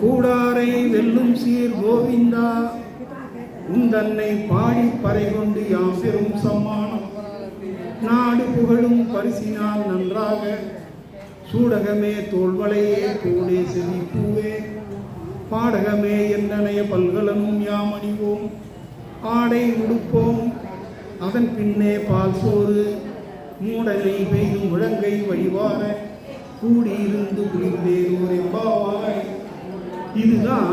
கூடாரை வெல்லும் சீர் கோவிந்தா உந்தன்னை பாடி பறை கொண்டு யாம் பெரும் சம்மானம். நாடு புகழும் பரிசினால் நன்றாக சூடகமே தோல்வளையே தோளே செழிப்பூவே பாடகமே என்னனைய பல்கலனும் யாம் அணிவோம். ஆடை உடுப்போம் அதன் பின்னே பால் சோறு மூடலை பெய்யும் முழங்கை வழிவார. கூடியிருந்து குளிர்ந்தேரோர் எம்பாவாய் இதுதான்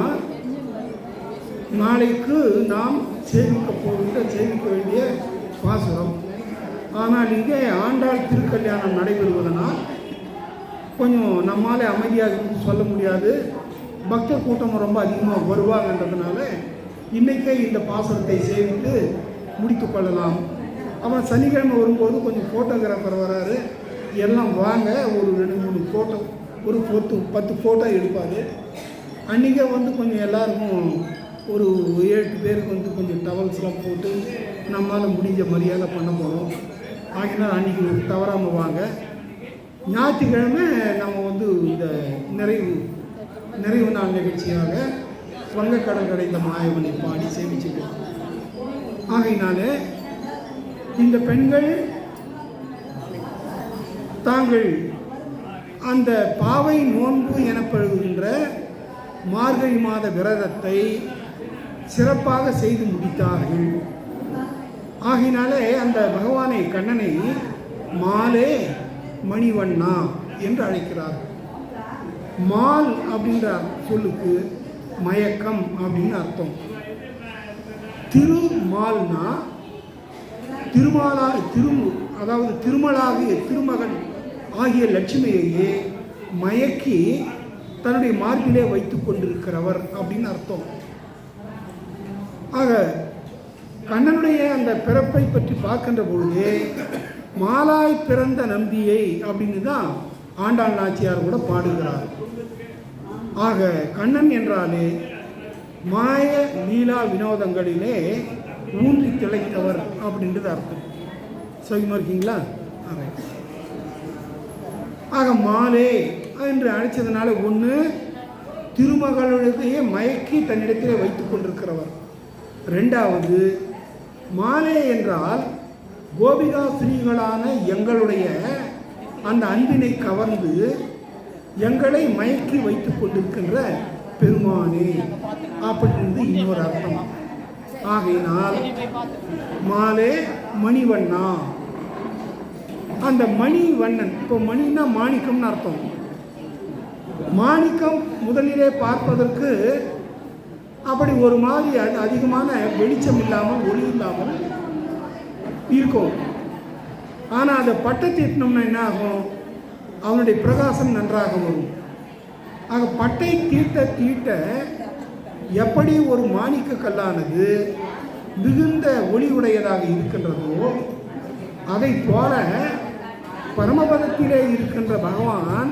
நாளைக்கு நாம் சேமிக்க போகின்ற சேமிக்க வேண்டிய பாசுரம் ஆனால் இங்கே ஆண்டாள் திருக்கல்யாணம் நடைபெறுவதனால் கொஞ்சம் நம்மால் அமைதியாக சொல்ல முடியாது. பக்த கூட்டம் ரொம்ப அதிகமாக வருவாங்கன்றதுனால இன்றைக்கே இந்த பாசனத்தை சேமித்து முடித்து கொள்ளலாம். அப்புறம் சனிக்கிழமை வரும்போது கொஞ்சம் ஃபோட்டோகிராஃபர் வராரு. எல்லாம் வாங்க ஒரு ரெண்டு மூணு ஃபோட்டோ ஒரு பத்து பத்து ஃபோட்டோ எடுப்பார். அன்றைக்கே வந்து கொஞ்சம் எல்லாருக்கும் ஒரு ஏழு பேருக்கு வந்து கொஞ்சம் டவல்ஸ்லாம் போட்டு நம்மளால் முடிஞ்ச மரியாதை பண்ண போகிறோம் ஆகினால் அன்றைக்கி தவறாமல் வாங்க. ஞாயிற்றுக்கிழமை நம்ம வந்து இந்த நிறைவு நிறைவு நாள் நிகழ்ச்சியாக வங்கக்கடல் கடைந்த மாயவனை பாடி சேமிச்சுக்கலாம் ஆகையினால இந்த பெண்கள் தாங்கள் அந்த பாவை நோன்பு எனப்படுகின்ற மார்கழி மாத விரதத்தை சிறப்பாக செய்து முடித்தார்கள். ஆகினாலே அந்த பகவானை கண்ணனை மாலே மணிவண்ணா என்று அழைக்கிறார். மால் அப்படின்ற சொல்லுக்கு மயக்கம் அப்படின்னு அர்த்தம். திருமால்னா திருமாலா திரு அதாவது திருமலாகிய திருமகன் ஆகிய லட்சுமியையே மயக்கி தன்னுடைய மார்பிலே வைத்து கொண்டிருக்கிறவர் அப்படின்னு அர்த்தம். ஆக கண்ணனுடைய அந்த பிறப்பை பற்றி பார்க்கின்ற பொழுது மாலாய் பிறந்த நம்பியை அப்படின்னு தான் ஆண்டாள் நாச்சியார் கூட பாடுகிறார். ஆக கண்ணன் என்றாலே மாய லீலா வினோதங்களிலே ஊன்றி திளைத்தவர் அப்படின்றது அர்த்தம். சௌகரியமாக இருக்கீங்களா? ஆக ஆக மாலே என்று அழைச்சதுனால ஒன்று திருமகளுடைய மயக்கி தன்னிடத்திலே வைத்துக் கொண்டிருக்கிறவர். ரெண்டாவது மாலே என்றால் கோபிகா ஸ்ரீகளான எங்களுடைய அந்த அன்பினை கவர்ந்து எங்களை மயக்கி வைத்துக் கொண்டிருக்கின்ற பெருமானே அப்படின்றது இன்னொரு அர்த்தம். ஆகையினால் மாலே மணிவண்ணா. அந்த மணி வண்ணன் இப்போ மணின்னா மாணிக்கம்னு அர்த்தம். மாணிக்கம் முதலிலே பார்ப்பதற்கு அப்படி ஒரு மாதிரி அதிகமான வெளிச்சம் இல்லாமல் ஒளி இல்லாமல் இருக்கும். ஆனால் அதை பட்டை தீட்டினோம்னா என்ன ஆகும்? அவனுடைய பிரகாசம் நன்றாக வரும். ஆக பட்டை தீட்ட தீட்ட எப்படி ஒரு மாணிக்க கல்லானது மிகுந்த ஒளி உடையதாக இருக்கின்றதோ அதை போல பரமபதத்திலே இருக்கின்ற பகவான்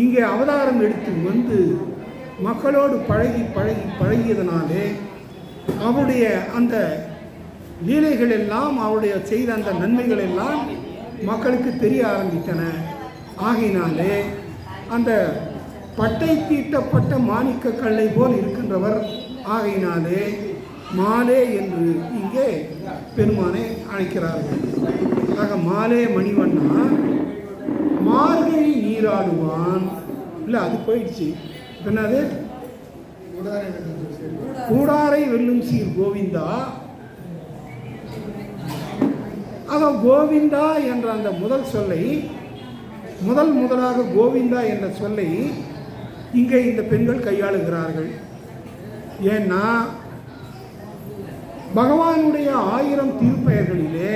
இங்கே அவதாரம் எடுத்து வந்து மக்களோடு பழகி பழகி பழகியதனாலே அவருடைய அந்த லீலைகள் எல்லாம் அவருடைய செய்த அந்த நன்மைகள் எல்லாம் மக்களுக்கு தெரிய ஆரம்பித்தன. ஆகினாலே அந்த பட்டை தீட்டப்பட்ட மாணிக்க கல்லை போல் இருக்கின்றவர். ஆகையினாலே மாலே என்று இங்கே பெருமானை அழைக்கிறார்கள். ஆக மாலே மணிவண்ணா மார்கழி நீராடுவான். இல்லை அது போயிடுச்சு. என்னது? கூடாரை வெல்லும் சீர் கோவிந்தா. ஆக கோவிந்தா என்ற அந்த முதல் சொல்லை முதல் முதலாக கோவிந்தா என்ற சொல்லை இங்கே இந்த பெண்கள் கையாளுகிறார்கள். ஏன்னா பகவானுடைய ஆயிரம் திருப்பெயர்களிலே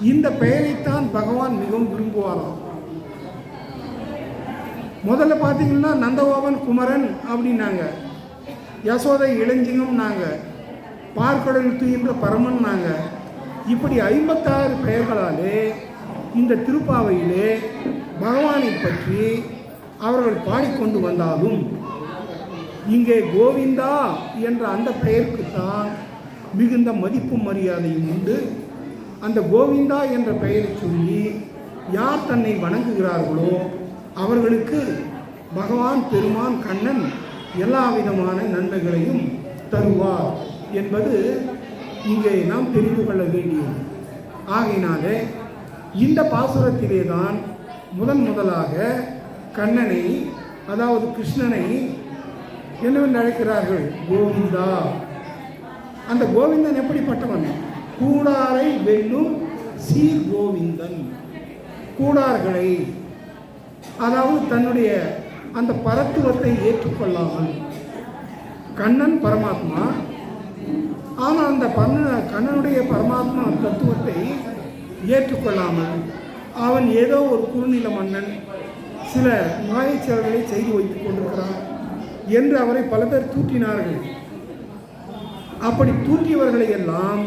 இந்த பெயரைத்தான் பகவான் மிகவும் விரும்புவாராம். முதல்ல பார்த்தீங்கன்னா நந்தகோபன் குமரன் அப்படின்னாங்க. யசோதை இளஞ்சிங்கம்னாங்க பார்க்கடல் தூயின்ற நாங்கள் இப்படி ஐம்பத்தாறு பெயர்களாலே இந்த திருப்பாவையிலே பகவானை பற்றி அவர்கள் பாடிக்கொண்டு வந்தாலும் இங்கே கோவிந்தா என்ற அந்த பெயருக்குத்தான் மிகுந்த மதிப்பும் மரியாதையும் உண்டு. அந்த கோவிந்தா என்ற பெயரை சொல்லி யார் தன்னை வணங்குகிறார்களோ அவர்களுக்கு பகவான் பெருமான் கண்ணன் எல்லா விதமான நன்மைகளையும் தருவார் என்பது இங்கே நாம் தெரிந்து கொள்ள வேண்டியது. ஆகையினாலே இந்த பாசுரத்திலே தான் முதன் முதலாக கண்ணனை அதாவது கிருஷ்ணனை என்னவென்று அழைக்கிறார்கள்? கோவிந்தா. அந்த கோவிந்தன் எப்படிப்பட்டவன்? கூடாரை வெல்லும் சீர் கோவிந்தன் கூடார்களை அதாவது தன்னுடைய அந்த பரத்துவத்தை ஏற்றுக்கொள்ளாமல் கண்ணன் பரமாத்மா ஆனால் அந்த பண்ண கண்ணனுடைய பரமாத்மா தத்துவத்தை ஏற்றுக்கொள்ளாமல் அவன் ஏதோ ஒரு குறுநில மன்னன் சில மாயச்செயல்களை செய்து வைத்துக் கொண்டிருக்கிறான் என்று அவரை பல பேர் தூற்றினார்கள். அப்படி தூற்றியவர்களை எல்லாம்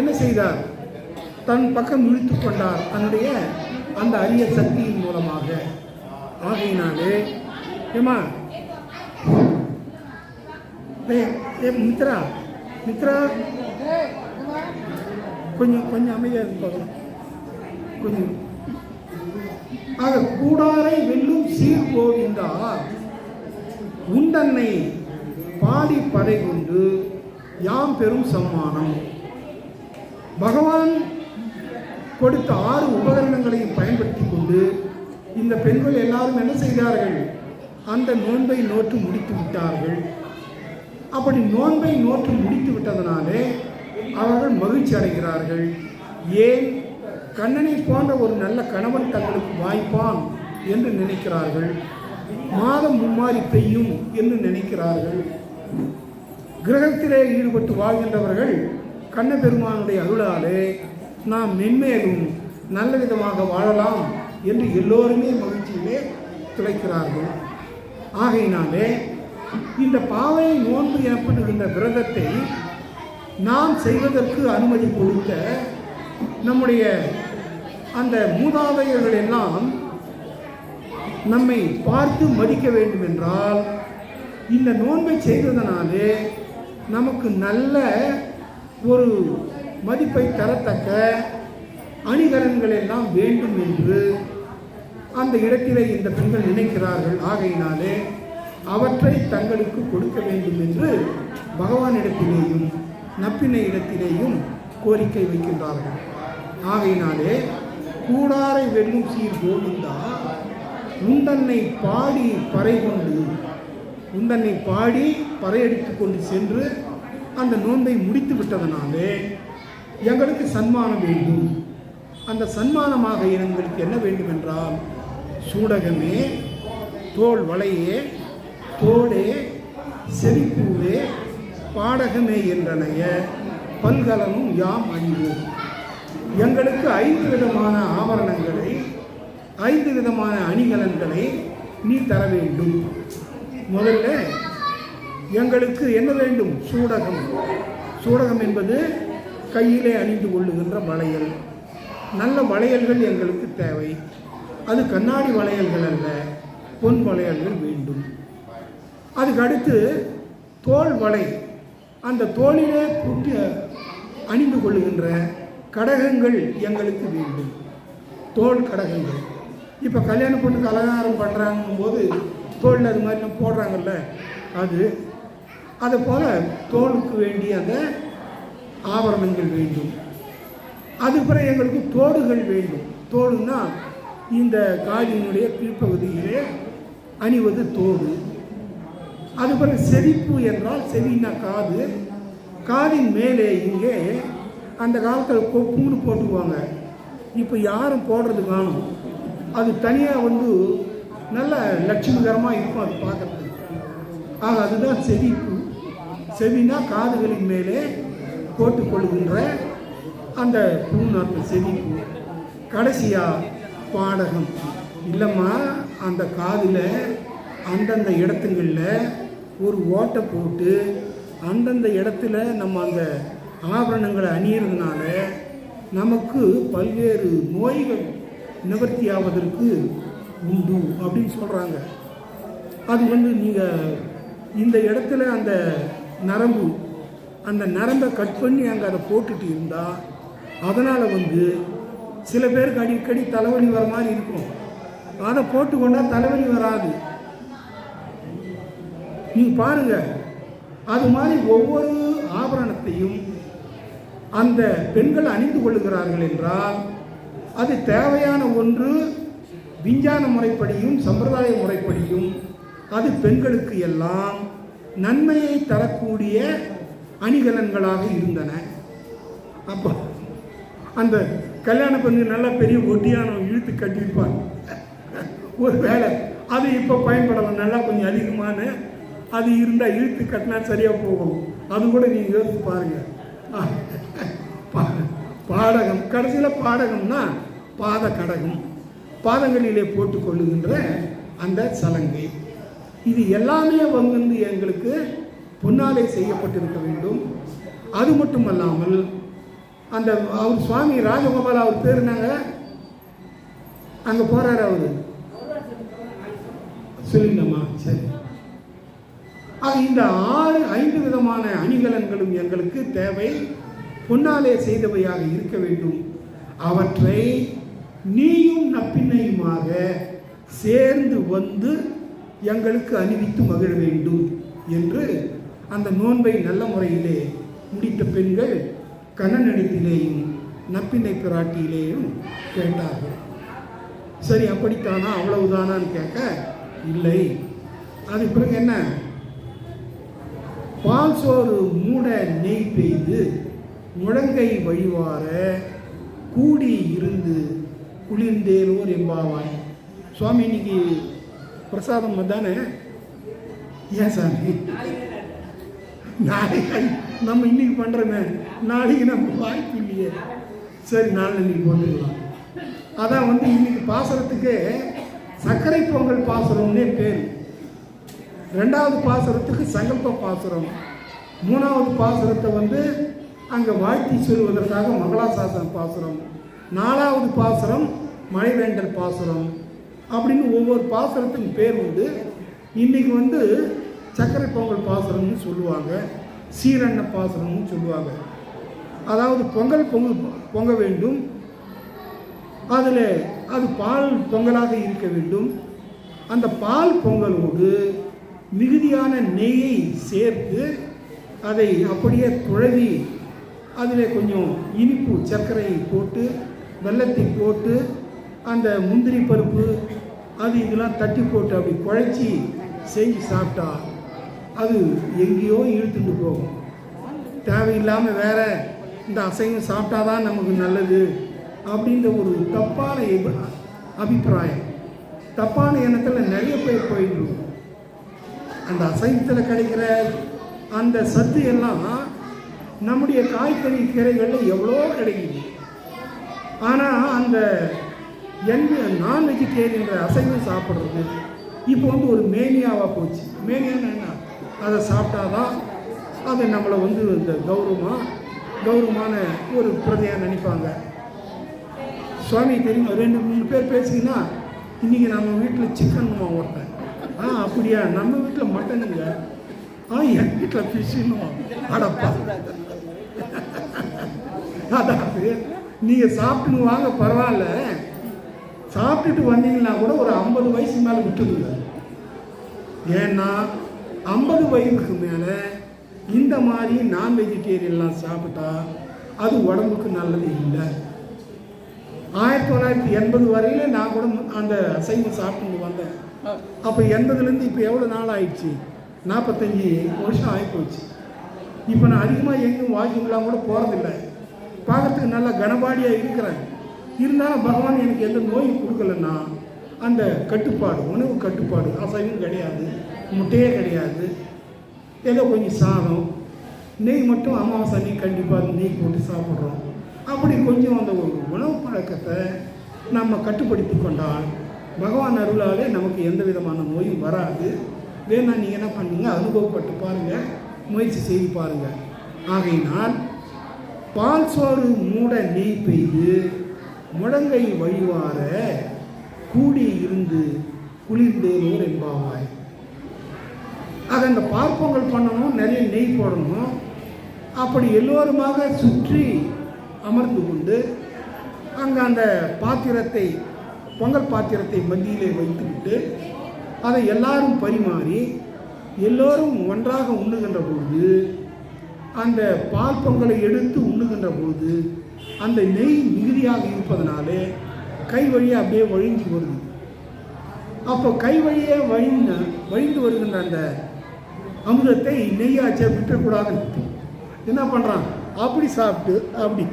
என்ன செய்தார்? தன் பக்கம் இழுத்து கொண்டார். தன்னுடைய அந்த அரிய சக்தியின் மூலமாக. ஆகையினாலே ஏமா ஏ மித்ரா மித்ரா. கொஞ்சம் கொஞ்சம் அமைதியாக இருந்து கொஞ்சம். ஆக கூடாரை வெல்லும் சீர் கோவிந்தா உண்டன்னை பாடி படை கொண்டு யாம் பெரும் சம்மானம். பகவான் கொடுத்த ஆறு உபகரணங்களையும் பயன்படுத்தி கொண்டு இந்த பெண்கள் எல்லாரும் என்ன செய்தார்கள்? அந்த நோன்பை நோற்று முடித்து விட்டார்கள். அப்படி நோன்பை நோற்று முடித்து விட்டதனாலே அவர்கள் மகிழ்ச்சி அடைகிறார்கள். ஏன்? கண்ணனை போன்ற ஒரு நல்ல கணவன் தங்களுக்கு வாய்ப்பான் என்று நினைக்கிறார்கள். மாதம் மும்மாறி பெய்யும் என்று நினைக்கிறார்கள். கிரகத்திலே ஈடுபட்டு வாழ்கின்றவர்கள் கண்ணபெருமானுடைய அருளாலே நாம் மென்மேலும் நல்ல விதமாக வாழலாம் என்று எல்லோருமே மகிழ்ச்சியிலே துளைக்கிறார்கள். ஆகையினாலே இந்த பாவை நோன்பு எனப்படுகின்ற விரதத்தை நாம் செய்வதற்கு அனுமதி கொடுத்த நம்முடைய அந்த மூதாதையர்கள் எல்லாம் நம்மை பார்த்து மதிக்க வேண்டும் என்றால் இந்த நோன்பை செய்ததனாலே நமக்கு நல்ல ஒரு மதிப்பை தரத்தக்க அணிகலன்கள் எல்லாம் வேண்டும் என்று அந்த இடத்திலே இந்த பெண்கள் நினைக்கிறார்கள். ஆகையினாலே அவற்றை தங்களுக்கு கொடுக்க வேண்டும் என்று பகவானிடத்திலேயும் நப்பினை இடத்திலேயும் கோரிக்கை வைக்கின்றார்கள். ஆகையினாலே கூடாரை வெல்லும் சீர் கோவிந்தா உந்தன்னை பாடி பறை கொண்டு உந்தன்னை பாடி பறையடித்து கொண்டு சென்று அந்த நோன்பை முடித்து விட்டதனாலே எங்களுக்கு சன்மானம் வேண்டும். அந்த சன்மானமாக எங்களுக்கு என்ன வேண்டும் என்றால் சூடகமே தோல் வளையே தோடே செவிப்பூவே பாடகமே என்றனைய பல்கலமும் யாம் அணிவோம் எங்களுக்கு ஐந்து விதமான ஆபரணங்களை ஐந்து விதமான அணிகலன்களை நீ தர வேண்டும். முதல்ல எங்களுக்கு என்ன வேண்டும்? சூடகம். சூடகம் என்பது கையிலே அணிந்து கொள்ளுகின்ற வளையல். நல்ல வளையல்கள் எங்களுக்கு தேவை. அது கண்ணாடி வளையல்கள் அல்ல பொன் வளையல்கள் வேண்டும். அதுக்கு அடுத்து தோல் வளை. அந்த தோளிலே பூட்டி அணிந்து கொள்ளுகின்ற கடகங்கள் எங்களுக்கு வேண்டும். தோல் கடகங்கள். இப்போ கல்யாண பொண்ணுக்கு அலங்காரம் பண்ணுறாங்கும் போது தோளில் அது மாதிரி போடுறாங்கல்ல அது அது போல் தோலுக்கு வேண்டிய அந்த ஆபரணங்கள் வேண்டும். அது பிறகு எங்களுக்கு தோடுகள் வேண்டும். தோடுன்னா இந்த காலினுடைய கீழ்ப்பகுதியிலே அணிவது தோடு. அது பிறகு செவிப்பு என்றால் செவின்னா காது. காதின் மேலே இங்கே அந்த காலத்தில் கொப்புன்னு போட்டுக்குவாங்க. இப்போ யாரும் போடுறது காணும். அது தனியாக வந்து நல்ல லட்சுமிகரமாக இருக்கும் அது பார்க்குறது ஆக அதுதான் செவிப்பு. செவினா காதுகளின் மேலே போட்டுக்கொள்கின்ற அந்த பூநாட்டு செவிப்பு கடைசியாக பாடகம். இல்லைம்மா அந்த காதில் அந்தந்த இடத்துங்களில் ஒரு ஓட்டை போட்டு அந்தந்த இடத்துல நம்ம அந்த ஆபரணங்களை அணியிறதுனால நமக்கு பல்வேறு நோய்கள் நிவர்த்தி ஆவதற்கு உண்டு அப்படின்னு சொல்கிறாங்க அது வந்து நீங்கள் இந்த இடத்துல அந்த நரம்பு. அந்த நரம்பை கட் பண்ணி அங்கே அதை போட்டுட்டு இருந்தால் அதனால் வந்து சில பேருக்கு அடிக்கடி தலைவலி வர மாதிரி இருக்கும். அதை போட்டுக்கொண்டால் தலைவலி வராது. நீங்கள் பாருங்க அது மாதிரி ஒவ்வொரு ஆபரணத்தையும் அந்த பெண்கள் அணிந்து கொள்ளுகிறார்கள் என்றால் அது தேவையான ஒன்று விஞ்ஞான முறைப்படியும் சம்பிரதாய முறைப்படியும் அது பெண்களுக்கு எல்லாம் நன்மையை தரக்கூடிய அணிகலன்களாக இருந்தன. அப்போ அந்த கல்யாண பெண்ணு நல்லா பெரிய ஒட்டியானம் இழுத்து கட்டியிருப்பார் ஒரு வேலை அது இப்போ பயன்படலாம் நல்லா கொஞ்சம் அதிகமான அது இருந்தால் இழுத்து கட்டினா சரியாக போகும். அது கூட நீங்கள் யோசித்து பாருங்கள் பா- பாடகம் கடைசியில் பாடகம்னா பாத கடகம் பாதங்களிலே போட்டுக்கொள்ளுகின்ற அந்த சலங்கை. இது எல்லாமே வந்து எங்களுக்கு பொன்னாலே செய்யப்பட்டிருக்க வேண்டும். அது மட்டுமல்லாமல் அந்த அவர் சுவாமி ராஜகோபால் அவர் பேர் என்னங்க? அங்கே போறாரு அவர். சொல்லுங்கம்மா சரி. அது இந்த ஆறு ஐந்து விதமான அணிகலன்களும் எங்களுக்கு தேவை. பொன்னாலே செய்தவையாக இருக்க வேண்டும். அவற்றை நீயும் நப்பின்னையுமாக சேர்ந்து வந்து எங்களுக்கு அணிவித்து மகிழ வேண்டும் என்று அந்த நோன்பை நல்ல முறையிலே முடித்த பெண்கள் கண்ணனிடத்திலேயும் நப்பினை பிராட்டியிலேயும் கேட்டார்கள். சரி அப்படித்தானா? அவ்வளவுதானான்னு கேட்க இல்லை. அது பிறகு என்ன? பால் சோறு மூட நெய் பெய்து முழங்கை வழிவார கூடி இருந்து குளிர்ந்தேலோர் எம்பாவாய் சுவாமி இன்னைக்கு பிரசாதம் தானே ஏன் சாமி? நாளைக்கு நம்ம இன்னைக்கு பண்றோமே. நாளைக்கு நம்ம வாய்ப்பு இல்லையே. சரி நாளை இன்னைக்கு போட்டுக்கலாம். அதான் வந்து இன்னைக்கு பாசனத்துக்கு சர்க்கரை பொங்கல் பாசுரம்னே பேர். ரெண்டாவது பாசுரத்துக்கு சங்கல்ப பாசுரம் மூணாவது பாசுரத்தை வந்து அங்கே வாழ்த்தி சொல்வதற்காக மங்களாசாசன பாசுரம் நாலாவது பாசுரம் மழைவேண்டல் பாசுரம் அப்படின்னு ஒவ்வொரு பாசனத்துக்கும் பேர் உண்டு. இன்னைக்கு வந்து சர்க்கரை பொங்கல் பாசனம்னு சொல்லுவாங்க. சீரண்ண பாசனம்னு சொல்லுவாங்க. அதாவது பொங்கல் பொங்கல் பொங்க வேண்டும். அதில் அது பால் பொங்கலாக இருக்க வேண்டும். அந்த பால் பொங்கலோடு மிகுதியான நெய்யை சேர்த்து அதை அப்படியே குழவி அதில் கொஞ்சம் இனிப்பு சர்க்கரையை போட்டு வெல்லத்தை போட்டு அந்த முந்திரி பருப்பு அது இதெல்லாம் தட்டி போட்டு அப்படி குழைச்சி செஞ்சு சாப்பிட்டா அது எங்கேயோ இழுத்துட்டு போகும். தேவையில்லாமல் வேற இந்த அசைவம் சாப்பிட்டாதான் நமக்கு நல்லது அப்படின்ற ஒரு தப்பான அபிப்பிராயம். தப்பான எண்ணத்தில் நிறைய பேர் போயிட்டு அந்த அசைவத்தில் கிடைக்கிற அந்த சத்து எல்லாம் நம்முடைய காய்கறி கீரைகளில் எவ்வளோ கிடைக்குது. ஆனால் அந்த என் நான் வெஜிடேரியன்ற அசைவம் சாப்பிட்றது? இப்போ வந்து ஒரு மேனியாவாக போச்சு. மேனியான்னு என்ன? அதை சாப்பிட்டாதான் அது நம்மளை வந்து இந்த கௌரவமாக கௌரவமான ஒரு பிரதையாக நினைப்பாங்க. சுவாமி தெரியுமா? ரெண்டு மூணு பேர் பேசிங்கன்னா இன்றைக்கி நம்ம வீட்டில் சிக்கன்மா ஒருத்தன்? ஆ அப்படியா? நம்ம வீட்டில் மட்டனுங்க ஆ என் வீட்டில் ஃபிஷ்ஷுன்னு அடப்பா அதாவது நீங்கள் சாப்பிட்டுன்னு வாங்க பரவாயில்ல. சாப்பிட்டுட்டு வந்தீங்கன்னா கூட ஒரு ஐம்பது வயசு மேலே விட்டுடுங்க. ஏன்னா ஐம்பது வயதுக்கு மேலே இந்த மாதிரி நான் வெஜிடேரியன்லாம் சாப்பிட்டா அது உடம்புக்கு நல்லது இல்லை. ஆயிரத்தி தொள்ளாயிரத்தி எண்பது வரையில நான் கூட அந்த அசைவம் சாப்பிட்டு வந்தேன். அப்போ எண்பதுலேருந்து இப்போ எவ்வளோ நாள் ஆயிடுச்சு? நாற்பத்தஞ்சு வருஷம் ஆகிப்போச்சு இப்போ நான் அதிகமாக எங்கேயும் வாக்கிங்லாம் கூட போகிறதில்ல பார்க்கறதுக்கு நல்லா கனபாடியாக இருக்கிறேன். இருந்தாலும் பகவான் எனக்கு எந்த நோயும் கொடுக்கலன்னா அந்த கட்டுப்பாடு உணவு கட்டுப்பாடு அசைவும் கிடையாது முட்டையே கிடையாது. ஏதோ கொஞ்சம் சாதம் நெய் மட்டும் அமாவாசை அன்னைக்கு கண்டிப்பாக நெய் போட்டு சாப்பிட்றோம். அப்படி கொஞ்சம் அந்த ஒரு உணவு பழக்கத்தை நம்ம கட்டுப்படுத்தி கொண்டால் பகவான் அருளாலே நமக்கு எந்த விதமான நோயும் வராது. வேணா நீங்கள் என்ன பண்ணுங்க அனுபவப்பட்டு பாருங்கள் முயற்சி செய்து பாருங்கள் ஆகையினால் பால் சோறு மூட நெய் பெய்து முழங்கை வழிவார கூடி இருந்து குளிர்ந்தேனோர் என்பாவாய். ஆக இந்த பார்ப்பங்கள் பண்ணணும் நிறைய நெய் போடணும். அப்படி எல்லோருமாக சுற்றி அமர்ந்து கொண்டு அங்கே அந்த பாத்திரத்தை பொங்கல் பாத்திரத்தை மத்தியிலே வைத்துவிட்டு அதை எல்லாரும் பரிமாறி எல்லோரும் ஒன்றாக உண்ணுகின்ற பொழுது அந்த பால் பொங்கலை எடுத்து உண்ணுகின்ற பொழுது அந்த நெய் மிகுதியாக இருப்பதனாலே கை வழியாக அப்படியே வழிஞ்சு வருது. அப்போ கை வழியே வழிந்த வழிந்து வருகின்ற அந்த அமிர்தத்தை நெய்யாச்சே விட்டுறக்கூடாதுன்னு என்ன பண்ணுறான் அப்படி சாப்பிட்டு அப்படி.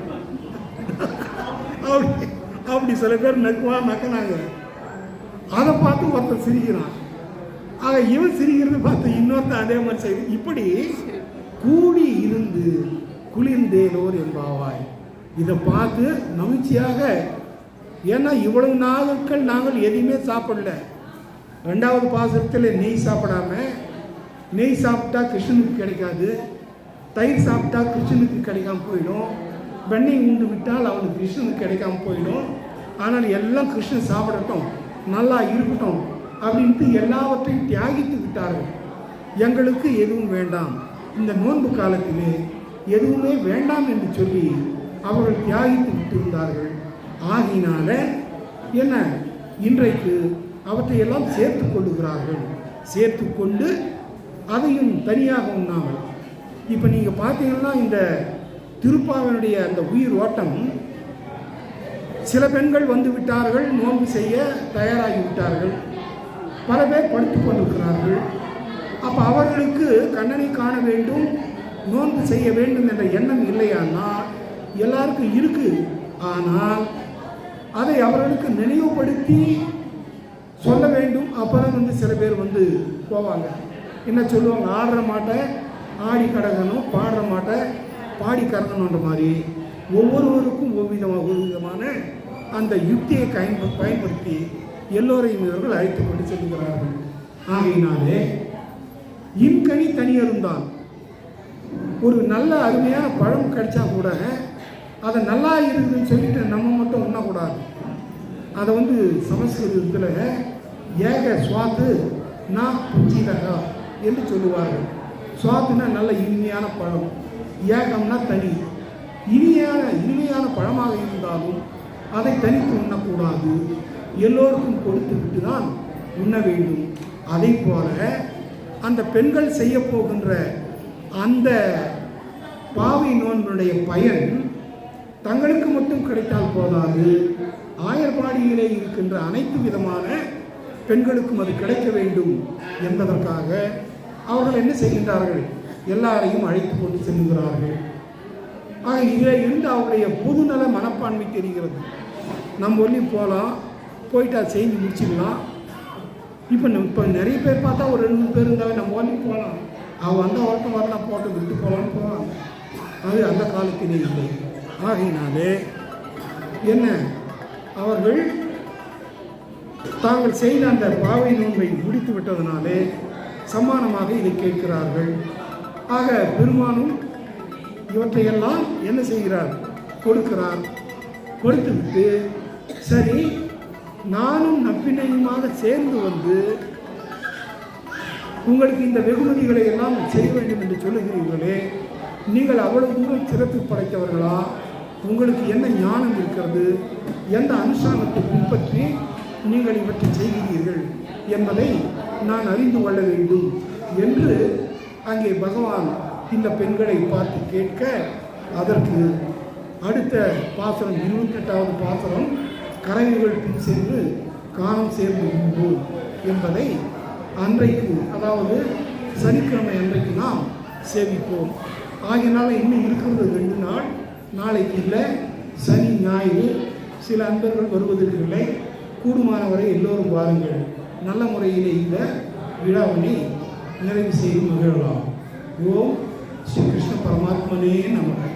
அப்படி அப்படி சில பேர் நக்குவா நக்கினாங்க. அதை பார்த்து ஒருத்தர் சிரிக்கிறான். ஆக இவன் சிரிக்கிறது பார்த்து இன்னொருத்தன் அதே மாதிரி செய்து இப்படி கூடி இருந்து குளிர்ந்தேனோர் என்பாவாய். இதை பார்த்து மகிழ்ச்சியாக ஏன்னா இவ்வளவு நாட்கள் நாங்கள் எதையுமே சாப்பிடல. ரெண்டாவது பாசத்தில் நெய் சாப்பிடாம நெய் சாப்பிட்டா கிருஷ்ணனுக்கு கிடைக்காது தயிர் சாப்பிட்டா கிருஷ்ணனுக்கு கிடைக்காம போயிடும் வெண்ணெய் உண்டு விட்டால் அவனுக்கு கிருஷ்ணனுக்கு கிடைக்காம போயிடும் ஆனால் எல்லாம் கிருஷ்ணன் சாப்பிடட்டும் நல்லா இருக்கட்டும் அப்படின்ட்டு எல்லாவற்றையும் தியாகித்து விட்டார்கள். எங்களுக்கு எதுவும் வேண்டாம். இந்த நோன்பு காலத்திலே எதுவுமே வேண்டாம் என்று சொல்லி அவர்கள் தியாகித்து விட்டிருந்தார்கள். ஆகினால என்ன? இன்றைக்கு அவற்றை எல்லாம் சேர்த்து கொள்ளுகிறார்கள். சேர்த்து கொண்டு அதையும் தனியாக உண்ணாமல். இப்போ நீங்கள் பார்த்தீங்கன்னா இந்த திருப்பாவனுடைய அந்த உயிர் ஓட்டம் சில பெண்கள் வந்து விட்டார்கள் நோன்பு செய்ய தயாராகி விட்டார்கள். பல பேர் படுத்து கொண்டிருக்கிறார்கள். அப்போ அவர்களுக்கு கண்ணனை காண வேண்டும் நோன்பு செய்ய வேண்டும் என்ற எண்ணம் இல்லையானா எல்லாருக்கும் இருக்கு. ஆனால் அதை அவர்களுக்கு நினைவுபடுத்தி சொல்ல வேண்டும். அப்பதான் வந்து சில பேர் வந்து போவாங்க. என்ன சொல்லுவாங்க? ஆடுற மாட்டேன் ஆடி கடகணும் பாடுற மாட்டேன் பாடி கறங்கணுன்ற மாதிரி ஒவ்வொருவருக்கும் ஒவ்வொரு ஒரு விதமான அந்த யுக்தியை பயன்ப பயன்படுத்தி எல்லோரையும் இவர்கள் அழைத்து கொண்டு செல்கிறார்கள். ஆகையினாலே இன்கனி தனியருந்தான். ஒரு நல்ல அருமையான பழம் கிடைச்சா கூட அதை நல்லா இருக்குதுன்னு சொல்லிட்டு நம்ம மட்டும் உண்ணக்கூடாது. அதை வந்து சமஸ்கிருதத்தில் ஏக சுவாத்து நான் புஞ்சிதகா என்று சொல்லுவார்கள். சுவாத்துனா நல்ல இனிமையான பழம். ஏகம்னா தனி. இனியான இனிமையான பழமாக இருந்தாலும் அதை தனித்து உண்ணக்கூடாது. எல்லோருக்கும் கொடுத்து விட்டு தான் உண்ண வேண்டும். அதே போல அந்த பெண்கள் செய்ய போகின்ற அந்த பாவை நோன்பினுடைய பயன் தங்களுக்கு மட்டும் கிடைத்தால் போதாது. ஆயர்பாடியிலே இருக்கின்ற அனைத்து விதமான பெண்களுக்கும் அது கிடைக்க வேண்டும் என்பதற்காக அவர்கள் என்ன செய்கின்றார்கள்? எல்லாரையும் அழைத்து கொண்டு செல்லுகிறார்கள். ஆக இதில் இருந்து அவருடைய பொதுநல மனப்பான்மை தெரிகிறது. நம்ம ஒல்லி போகலாம் போயிட்டு அதை செஞ்சு முடிச்சிடலாம். இப்போ இப்போ நிறைய பேர் பார்த்தா ஒரு ரெண்டு பேர் இருந்தாலும் நம்ம ஒல்லி போகலாம் அவன் வந்த ஒருத்தன் வரலாம் போட்டு விட்டு போகலான்னு போகலாம் அது அந்த காலத்திலே இல்லை. ஆகையினாலே என்ன? அவர்கள் தாங்கள் செய்த அந்த பாவை நோன்பை முடித்து விட்டதனாலே சமானமாக இதை கேட்கிறார்கள். ஆக பெருமானும் இவற்றையெல்லாம் என்ன செய்கிறார்? கொடுக்கிறார். கொடுத்துவிட்டு சரி நானும் நப்பினையுமாக சேர்ந்து வந்து உங்களுக்கு இந்த வெகுமதிகளை எல்லாம் செய்ய வேண்டும் என்று சொல்லுகிறீர்களே நீங்கள் அவ்வளவு தூரம் சிறப்பு படைத்தவர்களா? உங்களுக்கு என்ன ஞானம் இருக்கிறது? எந்த அனுஷ்டானத்தை பின்பற்றி நீங்கள் இவற்றை செய்கிறீர்கள் என்பதை நான் அறிந்து கொள்ள வேண்டும் என்று அங்கே பகவான் இந்த பெண்களை பார்த்து கேட்க அதற்கு அடுத்த பாசனம் இருபத்தெட்டாவது பாசனம் கரைகள் பின் சென்று காணம் சேர்ந்து உண்போம் என்பதை அன்றைக்கு அதாவது சனிக்கிழமை அன்றைக்கு நாம் சேமிப்போம் ஆகையினால இன்னும் இருக்கிறது ரெண்டு நாள். நாளைக்கு இல்லை சனி ஞாயிறு. சில அன்பர்கள் வருவதற்கு இல்லை. கூடுமானவரை எல்லோரும் வாருங்கள். நல்ல முறையிலே இந்த விழாவினை நிறைவு செய்து மகிழலாம். ஓம் ஸ்ரீ கிருஷ்ண பரமாத்மனே நமக்கு